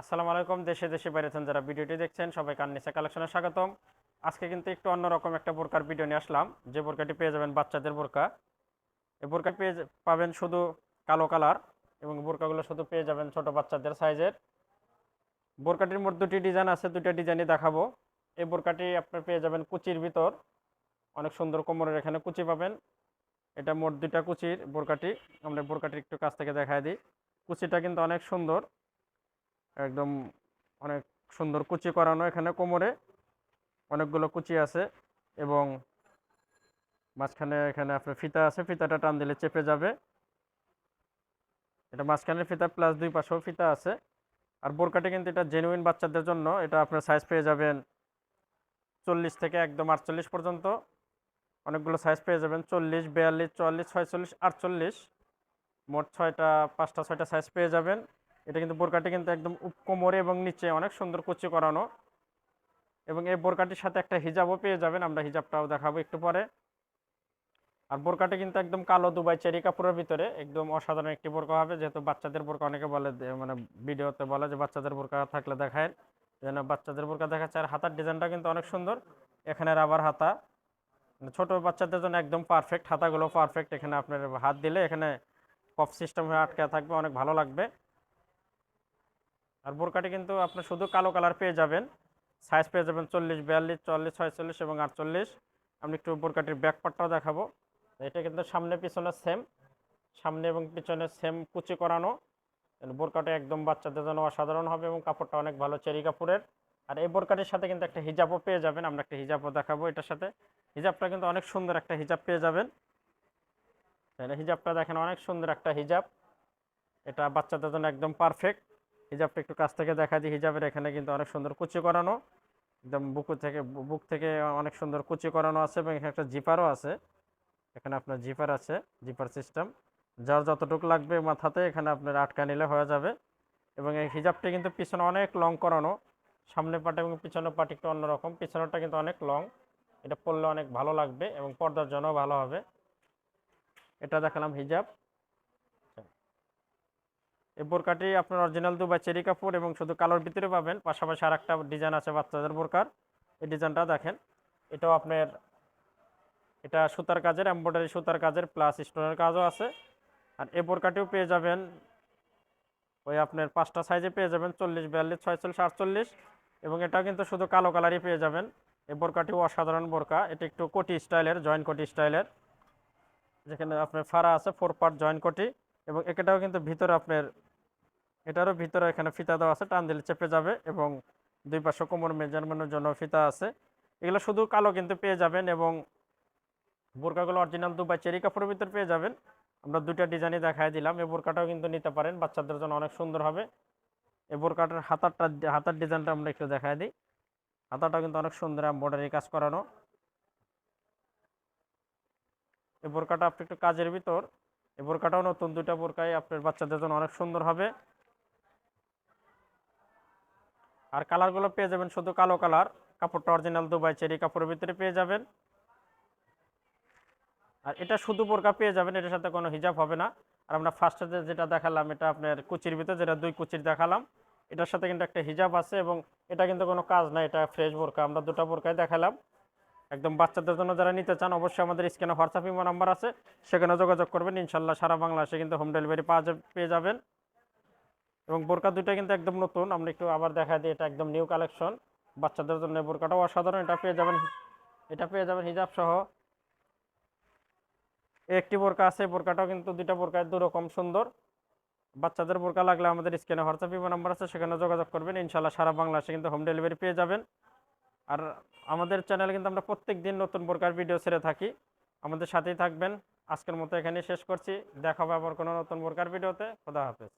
আসসালামু আলাইকুম, দেশে দেশে বাইরে যারা ভিডিওটি দেখছেন সবাই কান্নিসা কালেকশনে স্বাগতম। আজকে কিন্তু একটু অন্যরকম একটা বোরকার ভিডিও নিয়ে আসলাম। যে বোরকাটি পেয়ে যাবেন বাচ্চাদের বোরকা। এই বোরকা পেয়ে পাবেন শুধু কালো কালার এবং বোরকাগুলো শুধু পেয়ে যাবেন ছোট বাচ্চাদের সাইজের। বোরকাটির মোট দুটি ডিজাইন আছে দুটো ডিজাইনই দেখাবো। এই বোরকাটি আপনার পেয়ে যাবেন কুচির ভিতর। অনেক সুন্দর কোমরের এখানে কুচি পাবেন। এটা মোট দুইটা কুচির বোরকাটি। আমরা বোরকাটির একটু কাছ থেকে দেখায় দিই। কুচিটা কিন্তু অনেক সুন্দর। একদম অনেক সুন্দর কুচি করানো এখানে কোমরে। অনেকগুলো কুচি আছে এবং মাঝখানে এখানে আপনার ফিতা আছে, ফিতাটা টান দিলে চেপে যাবে। এটা মাঝখানের ফিতা প্লাস দুই পাশেও ফিতা আছে। আর বোরকাটি কিন্তু এটা জেনুইন বাচ্চাদের জন্য, এটা আপনার সাইজ পেয়ে যাবেন চল্লিশ থেকে একদম আটচল্লিশ পর্যন্ত। অনেকগুলো সাইজ পেয়ে যাবেন চল্লিশ, বিয়াল্লিশ, চুয়াল্লিশ, ছয়চল্লিশ, আটচল্লিশ। মোট ছয়টা, পাঁচটা, ছয়টা সাইজ পেয়ে যাবেন। এটা কিন্তু বোরকাটি কিন্তু একদম কোমরে এবং নিচে অনেক সুন্দর কুচি করানো। এবং এই বোরকাটির সাথে একটা হিজাবও পেয়ে যাবেন, আমরা হিজাবটাও দেখাবো একটু পরে। আর বোরকাটি কিন্তু একদম কালো দুবাই চেরি কাপড়ের ভিতরে, একদম অসাধারণ একটি বোরকা হবে। যেহেতু বাচ্চাদের বোরকা অনেকে বলে মানে ভিডিওতে বলে যে বাচ্চাদের বোরকা থাকলে দেখায়। যেন বাচ্চাদের বোরকা দেখাচ্ছে। আর হাতার ডিজাইনটা কিন্তু অনেক সুন্দর। এখানে রাবার হাতা। মানে ছোট বাচ্চাদের জন্য একদম পারফেক্ট হাতাগুলো পারফেক্ট এখানে আপনার হাত দিলে এখানে পপ সিস্টেম হয়ে আটকে থাকবে, অনেক ভালো লাগবে। আর বোরকাটি কিন্তু আপনি শুধু কালো কালার পেয়ে যাবেন। সাইজ পেয়ে যাবেন চল্লিশ, বিয়াল্লিশ, চল্লিশ, ছয়চল্লিশ এবং আটচল্লিশ। আমি একটু বোরকাটির ব্যাক পার্টটাও দেখাবো। এটা কিন্তু সামনে পিছনে সেম সামনে এবং পিছনে সেম কুচি করানো। বোরকাটা একদম বাচ্চাদের জন্য অসাধারণ হবে এবং কাপড়টা অনেক ভালো চেরি কাপড়ের। আর এই বোরকাটির সাথে কিন্তু একটা হিজাবও পেয়ে যাবেন। আমরা একটা হিজাবও দেখাবো এটার সাথে। হিজাবটা কিন্তু অনেক সুন্দর একটা হিজাব পেয়ে যাবেন। হিজাবটা দেখেন অনেক সুন্দর একটা হিজাব। এটা বাচ্চাদের জন্য একদম পারফেক্ট হিজাবটা একটু কাছ থেকে দেখা দিই হিজাবের এখানে কিন্তু অনেক সুন্দর কুচি করানো, একদম বুকু থেকে বুক থেকে অনেক সুন্দর কুচি করানো আছে এবং এখানে একটা জিপারও আছে। এখানে আপনার জিপার আছে, জিপার সিস্টেম। যার যতটুকু লাগবে মাথাতে এখানে আপনার আটকা নিলে হয়ে যাবে। এবং এই হিজাবটা কিন্তু পিছনে অনেক লং করানো। সামনের পাট এবং পিছনের পাট একটু অন্যরকম, পিছনেরটা কিন্তু অনেক লং এটা পরলে অনেক ভালো লাগবে এবং পর্দার জন্য ভালো হবে। এটা দেখালাম হিজাব। এই বোরকাটি আপনার অরিজিনাল দুবাই চেরি কাপড় এবং শুধু কালোর ভিতরে পাবেন। পাশাপাশি আর একটা ডিজাইন আছে বাচ্চাদের বোরকার। এই ডিজাইনটা দেখেন। এটাও আপনার, এটা সুতার কাজের এম্ব্রয়ডারি সুতার কাজের প্লাস স্টোনের কাজও আছে। আর এই বোরকাটিও পেয়ে যাবেন, ওই আপনার পাঁচটা সাইজে পেয়ে যাবেন, চল্লিশ, বিয়াল্লিশ, ছয়চল্লিশ, আটচল্লিশ। এবং এটাও কিন্তু শুধু কালো কালারই পেয়ে যাবেন। এই বোরকাটিও অসাধারণ বোরকা। এটা একটু কোটি স্টাইলের জয়েন্ট কোটি স্টাইলের। যেখানে আপনার ফাড়া আছে ফোর পার্ট জয়েন্ট কোটি। এবং এটাও কিন্তু ভিতরে আপনার এটারও ভিতরে এখানে ফিতা দেওয়া আছে, টান দিলে চেপে যাবে এবং দুই পাশে কোমর মেজারমেন্টের জন্য ফিতা আছে। এগুলো শুধু কালো কিন্তু পেয়ে যাবেন এবং বোরকাগুলো অরিজিনাল দুবাই চেরি কাপড়ের ভিতর পেয়ে যাবেন। আমরা দুইটা ডিজাইনই দেখাই দিলাম, এই বোরকাটাও কিন্তু নিতে পারেন, বাচ্চাদের জন্য অনেক সুন্দর হবে। এই বোরকাটার হাতারটা, হাতার ডিজাইনটা আমরা একটু দেখাই দিই। হাতাটা কিন্তু অনেক সুন্দর এম্ব্রয়ডারি কাজ করানো। এই বোরকাটা আপনি একটু কাজের ভিতর, এই বোরকাটাও নতুন দুইটা বোরকাই আপনার বাচ্চাদের জন্য অনেক সুন্দর হবে। আর কালারগুলো পেয়ে যাবেন শুধু কালো কালার। কাপড়টা অরিজিনাল দুবাই চেরি কাপড়ের ভিতরে পেয়ে যাবেন। আর এটা শুধু বোরকা পেয়ে যাবেন, এটার সাথে কোনো হিজাব হবে না। আর আমরা ফার্স্টে যেটা দেখালাম, এটা আপনার কুচির ভিতরে, যেটা দুই কুচির দেখালাম, এটার সাথে কিন্তু একটা হিজাব আছে এবং এটা কিন্তু কোনো কাজ না, এটা ফ্রেশ বোরকা। আমরা দুটো বোরকাই দেখালাম। একদম বাচ্চাদের জন্য যারা নিতে চান, অবশ্যই আমাদের স্ক্রিনে হোয়াটসঅ্যাপ ইমো নাম্বার আছে, সেখানে যোগাযোগ করবেন। ইনশাল্লাহ সারা বাংলাদেশে কিন্তু হোম ডেলিভারি পাওয়া পেয়ে যাবেন। এবং বোরকা দুইটা কিন্তু একদম নতুন। আমরা একটু আবার দেখা দিই, এটা একদম নিউ কালেকশন বাচ্চাদের জন্য বোরকাটাও অসাধারণ, এটা পেয়ে যাবেন, এটা পেয়ে যাবেন হিজাব সহ। একটি বোরকা আছে বোরকাটাও কিন্তু দুইটা বোরকা দুরকম সুন্দর। বাচ্চাদের বোরকা লাগলে আমাদের স্ক্রিনে হোয়াটসঅ্যাপ ইমো নাম্বার আছে, সেখানে যোগাযোগ করবেন। ইনশাল্লাহ সারা বাংলাদেশে কিন্তু হোম ডেলিভারি পেয়ে যাবেন। আর আমাদের চ্যানেলে কিন্তু আমরা প্রত্যেক দিন নতুন বোরকার ভিডিও ছেড়ে থাকি। আমাদের সাথেই থাকবেন। আজকের মতো এখানেই শেষ করছি। দেখা হবে আবার কোনো নতুন বোরকার ভিডিওতে খোদা হাফেজ।